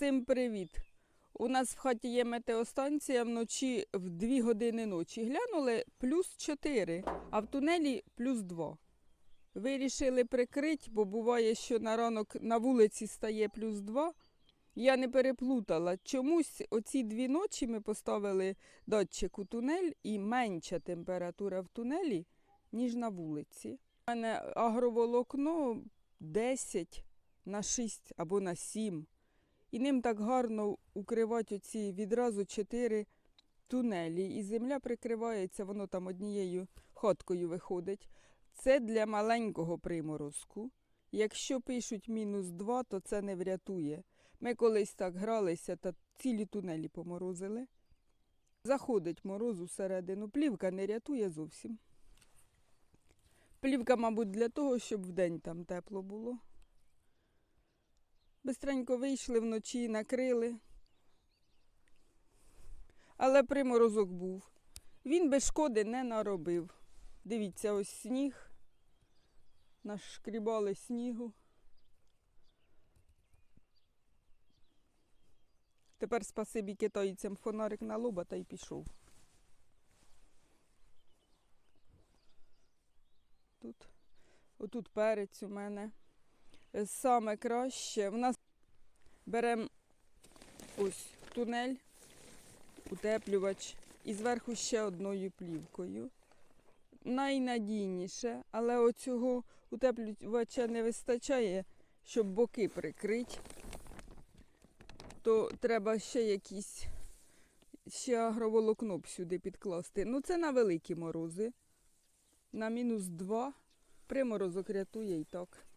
Всім привіт! У нас в хаті є метеостанція вночі в 2 години ночі. Глянули плюс 4, а в тунелі плюс 2. Вирішили прикрити, бо буває, що на ранок на вулиці стає плюс 2. Я не переплутала. Чомусь оці дві ночі ми поставили датчик у тунель і менша температура в тунелі, ніж на вулиці. У мене агроволокно 10 на 6 або на 7. І ним так гарно укривати оці відразу чотири тунелі. І земля прикривається, воно там однією хоткою виходить. Це для маленького приморозку. Якщо пишуть мінус 2, то це не врятує. Ми колись так гралися та цілі тунелі поморозили. Заходить мороз усередину. Плівка не рятує зовсім. Плівка, мабуть, для того, щоб вдень там тепло було. Бистренько вийшли вночі, накрили. Але приморозок був. Він без шкоди не наробив. Дивіться, ось сніг. Нашкрібали снігу. Тепер спасибі китайцям фонарик на лоба та й пішов. Тут, отут перець у мене. Саме краще. В нас беремо ось тунель, утеплювач і зверху ще одною плівкою. Найнадійніше, але оцього утеплювача не вистачає, щоб боки прикрити. То треба ще якісь ще агроволокно сюди підкласти. Ну, це на великі морози. На мінус 2 приморозок рятує і так.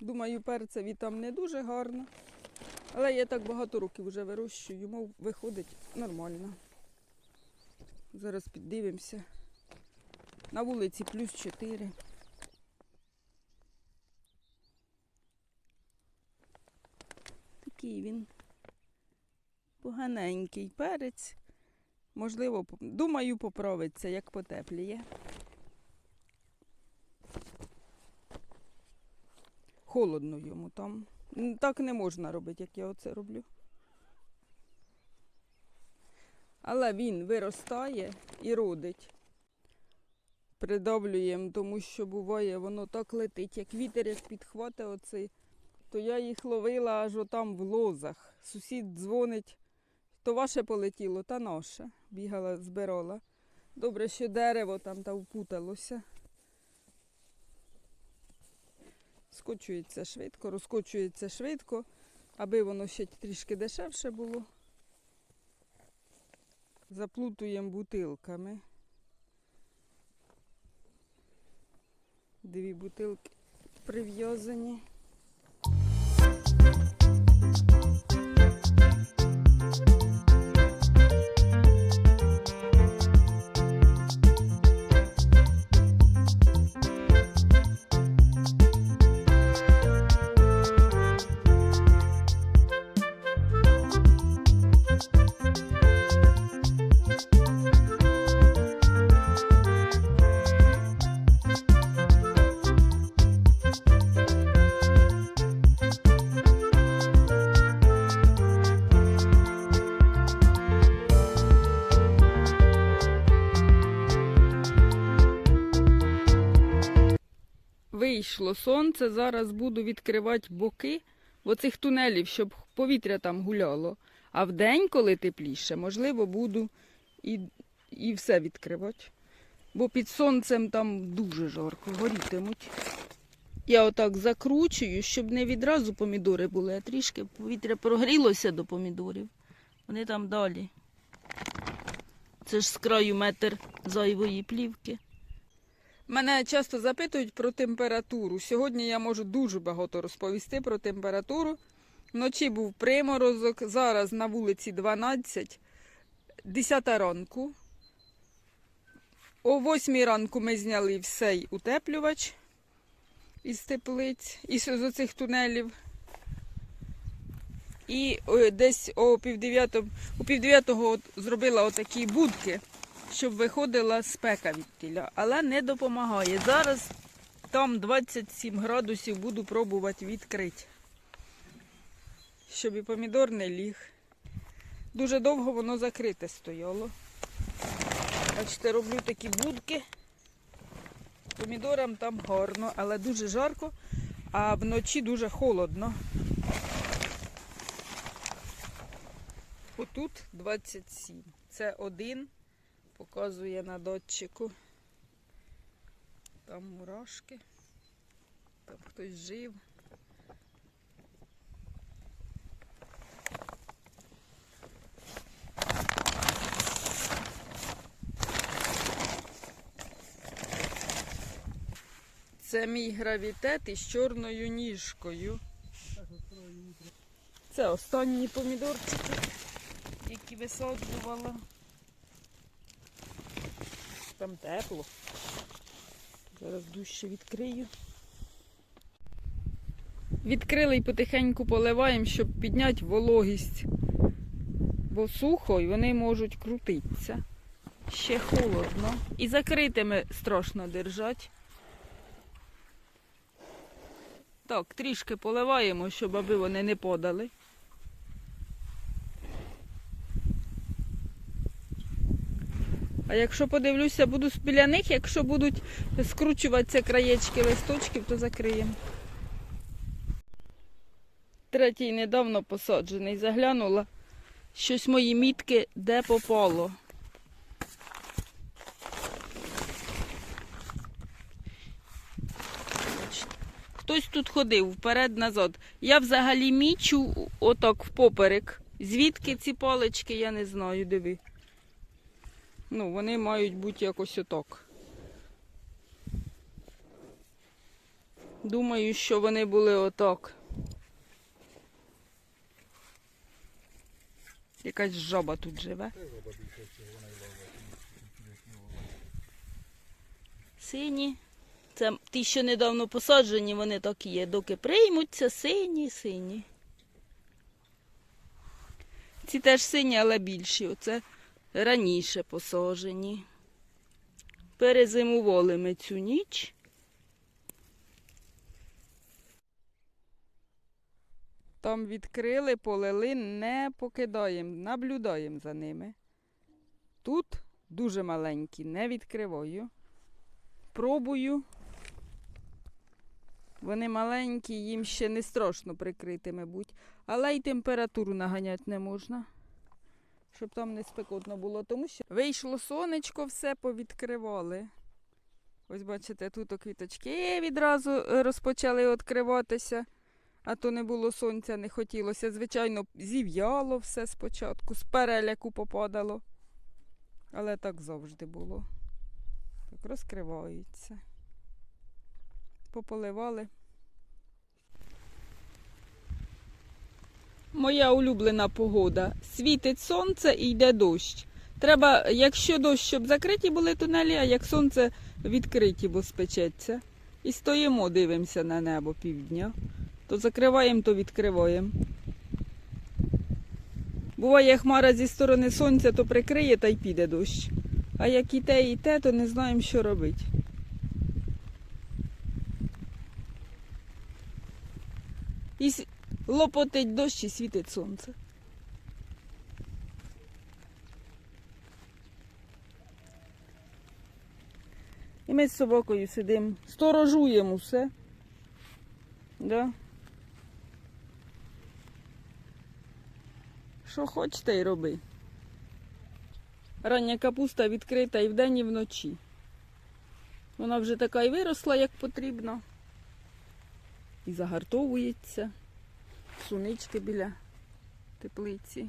Думаю, перцеві там не дуже гарно. Але я так багато років вже вирощую, мов виходить нормально. Зараз піддивимося. На вулиці плюс 4. Такий він поганенький перець. Можливо, думаю, поправиться, як потепліє. Холодно йому там. Так не можна робити, як я оце роблю. Але він виростає і родить. Придавлюємо, тому що буває, воно так летить, як вітер, як підхватить оцей, то я їх ловила аж отам в лозах. Сусід дзвонить, то ваше полетіло, та наше. Бігала, збирала. Добре, що дерево там та впуталося. Скочується швидко, розкочується швидко, аби воно ще трішки дешевше було. Заплутуємо бутилками. Дві бутилки прив'язані. Вийшло сонце, зараз буду відкривати боки оцих тунелів, щоб повітря там гуляло. А вдень, коли тепліше, можливо, буду і, і все відкривати. Бо під сонцем там дуже жарко, горітимуть. Я отак закручую, щоб не відразу помідори були, а трішки повітря прогрілося до помідорів. Вони там далі. Це ж з краю метр зайвої плівки. Мене часто запитують про температуру. Сьогодні я можу дуже багато розповісти про температуру. Вночі був приморозок, зараз на вулиці 12, 10 ранку. О 8 ранку ми зняли всей утеплювач із теплиць, із оцих тунелів. І десь о півдев'ятого, от зробила отакі будки, щоб виходила спека від тіля. Але не допомагає. Зараз Там 27 градусів буду пробувати відкрити. Щоб і помідор не ліг. Дуже довго воно закрите стояло. Бачите, роблю такі будки. Помідорам там гарно, але дуже жарко, а вночі дуже холодно. Отут 27. Це один, показує на датчику. Там мурашки. Там хтось жив. Це мій гравітет із чорною ніжкою. Це останні помідорчики, які висаджувала. Там тепло. Зараз дужче відкрию. Відкрили і потихеньку поливаємо, щоб підняти вологість. Бо сухо і вони можуть крутитися. Ще холодно. І закритими страшно держать. Так, трішки поливаємо, щоб аби вони не подали. А якщо подивлюся, буду біля них, якщо будуть скручуватися краєчки листочків, то закриємо. Третій недавно посаджений. Заглянула. Щось мої мітки де попало. Хтось тут ходив вперед-назад. Я взагалі мічу отак впоперек. Звідки ці палички, я не знаю, диви. Ну, вони мають бути якось отак. Думаю, що вони були отак. Якась жаба тут живе. Сині. Це ті, що недавно посаджені, вони так є. Доки приймуться, сині, сині. Ці теж сині, але більші. Оце раніше посаджені. Перезимували ми цю ніч. Там відкрили, полили, не покидаємо, наблюдаємо за ними. Тут дуже маленькі, не відкриваю. Пробую. Вони маленькі, їм ще не страшно прикрити, мабуть. Але й температуру наганяти не можна, щоб там не спекотно було. Тому що вийшло сонечко, все повідкривали. Ось бачите, тут квіточки відразу е, розпочали відкриватися, а то не було сонця, не хотілося. Звичайно, зів'яло все спочатку, з переляку попадало. Але так завжди було. Так розкриваються. Пополивали. Моя улюблена погода. Світить сонце і йде дощ. Треба, якщо дощ, щоб закриті були тунелі, а як сонце відкриті, бо спечеться. І стоїмо, дивимося на небо півдня. То закриваємо, то відкриваємо. Буває, хмара зі сторони сонця, то прикриє та й піде дощ. А як і те, і те, то не знаємо, що робити. І лопотить дощ і світить сонце. І ми з собакою сидимо, сторожуємо все. Да? Що хочете й роби. Рання капуста відкрита і вдень, і вночі. Вона вже така і виросла, як потрібно. І загартовується. Сунички біля теплиці.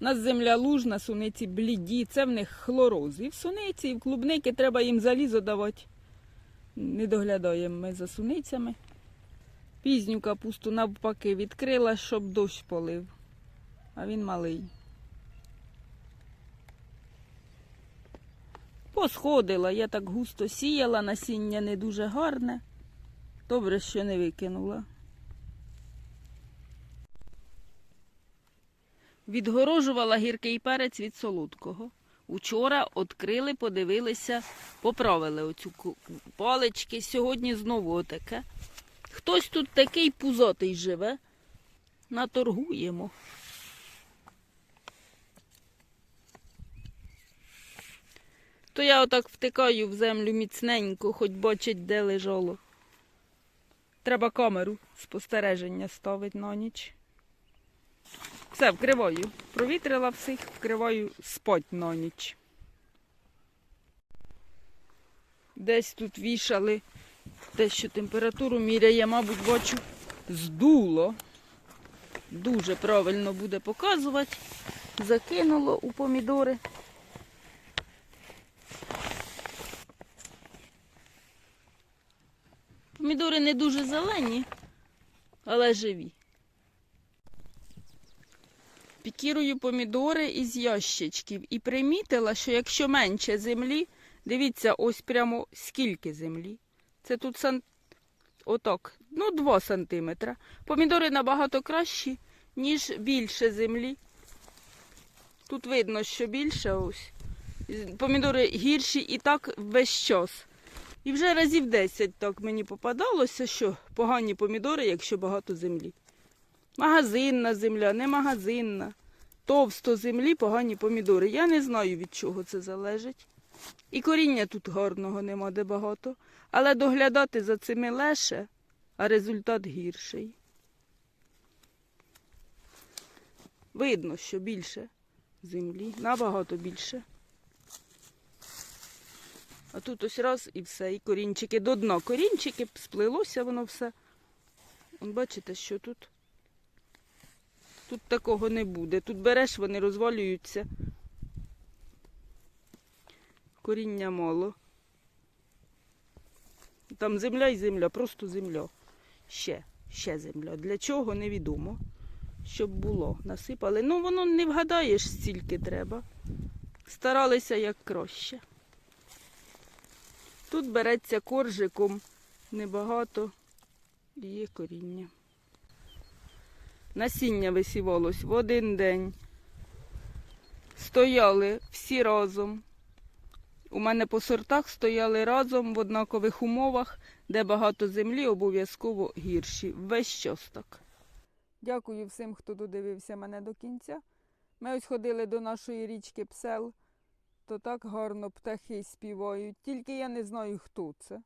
У нас земля лужна, суниці бліді, це в них хлороз. І в суниці, і в клубники треба їм залізо давати. Не доглядаємо ми за суницями. Пізню капусту навпаки відкрила, щоб дощ полив. А він малий. Посходила, я так густо сіяла, насіння не дуже гарне. Добре, що не викинула. Відгорожувала гіркий перець від солодкого. Учора відкрили, подивилися, поправили оцю палички. Сьогодні знову отаке. Хтось тут такий пузатий живе. Наторгуємо. То я отак втикаю в землю міцненько, хоч бачить, де лежало. Треба камеру спостереження ставити на ніч. Все, вкриваю. Провітрила всіх, вкриваю спать на ніч. Десь тут вішали те, що температуру міряє, мабуть, бачу, здуло. Дуже правильно буде показувати. Закинуло у помідори. Помідори не дуже зелені, але живі. Пікірую помідори із ящичків і примітила, що якщо менше землі, дивіться, ось прямо скільки землі. Це тут сан... отак, ну 2 сантиметра. Помідори набагато кращі, ніж більше землі. Тут видно, що більше ось. Помідори гірші і так весь час. І вже разів 10 так мені попадалося, що погані помідори, якщо багато землі. Магазинна земля, не магазинна. Товсто землі, погані помідори. Я не знаю, від чого це залежить. І коріння тут гарного нема де багато. Але доглядати за цими леше, а результат гірший. Видно, що більше землі, набагато більше. А тут ось раз і все, і корінчики до дна. Корінчики, сплилося воно все. Вон Бачите, що тут? Тут такого не буде. Тут береш, вони розвалюються. Коріння мало. Там земля і земля, просто земля. Ще, ще земля. Для чого невідомо. Щоб було. Насипали. Ну, воно не вгадаєш, стільки треба. Старалися як краще. Тут береться коржиком небагато є коріння. Насіння висівалось в один день. Стояли всі разом. У мене по сортах стояли разом в однакових умовах, де багато землі обов'язково гірші. Весь час так. Дякую всім, хто додивився мене до кінця. Ми ось ходили до нашої річки Псел, то так гарно птахи співають, тільки я не знаю, хто це.